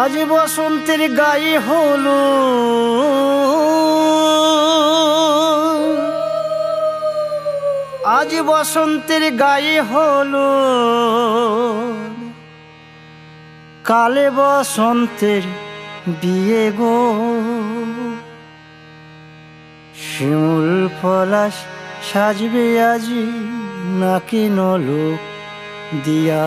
আজ বসন্তের গায়ে হলো আজ বসন্তের গায়ে হলো কালে বসন্তের বিয়ে গো। শিমুল পলাশ সাজবে আজি নাকি নলোক দিয়া।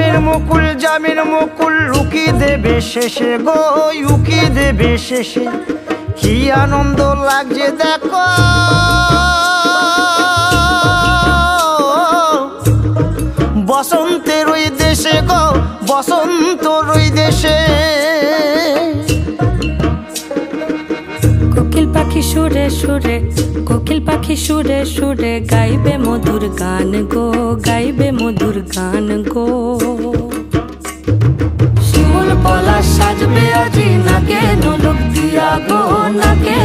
আমের মুকুল, জামের মুকুল রুকি দেবে শেষে গো, উকি দেবে শেষে। কি আনন্দ লাগছে দেখো। বসন্তের ওই দেশে গো সুরে সুরে, কোকিল পাখি সুরে সুরে, গাইবে মধুর গান গো, গাইবে মধুর গান গো। শিমুল পলা সাজবে আজি, নাকে নলক দিয়া গো, নাকে